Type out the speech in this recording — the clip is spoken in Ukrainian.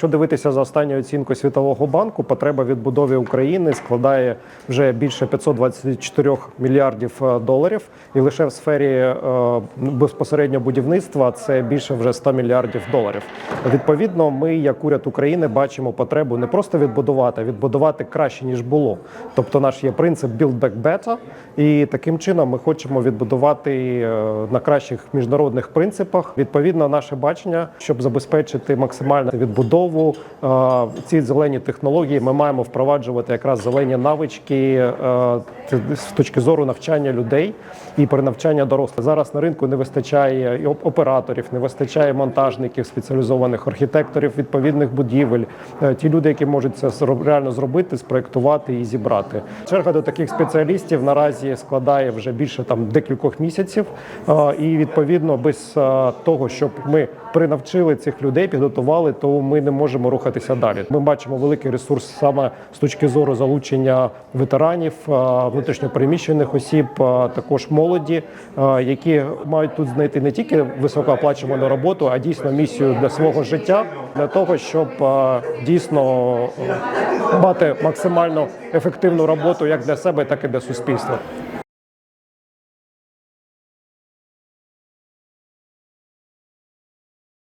Якщо дивитися за останньою оцінкою Світового банку, потреба відбудови України складає вже більше 524 мільярдів е, доларів, і лише в сфері е, безпосередньо будівництва це більше вже 100 мільярдів доларів. Відповідно, ми, як уряд України, бачимо потребу не просто відбудувати, а відбудувати краще ніж було. Тобто, наш є принцип «build back better», і таким чином ми хочемо відбудувати е, на кращих міжнародних принципах. Відповідно, наше бачення, щоб забезпечити максимальну відбудову е, ці зелені технології, ми маємо впроваджувати якраз зелені навички е, з точки зору навчання людей і перенавчання дорослих. Зараз на ринку не вистачає операторів, не вистачає монтажників, спеціалізованих архітекторів відповідних будівель. Е, Ті люди, які можуть це реально зробити, спроектувати і зібрати. Черга до таких спеціалістів наразі складає вже більше там декількох місяців. І відповідно, без того, щоб ми принавчили цих людей, підготували, то ми не можемо рухатися далі. Ми бачимо великий ресурс саме з точки зору залучення ветеранів, е, внутрішньопереміщених осіб, е, також молоді, е, які мають тут знайти не тільки високооплачувану роботу, а дійсно місію для свого життя, для того, щоб дійсно мати максимально ефективну роботу як для себе, так і для суспільства.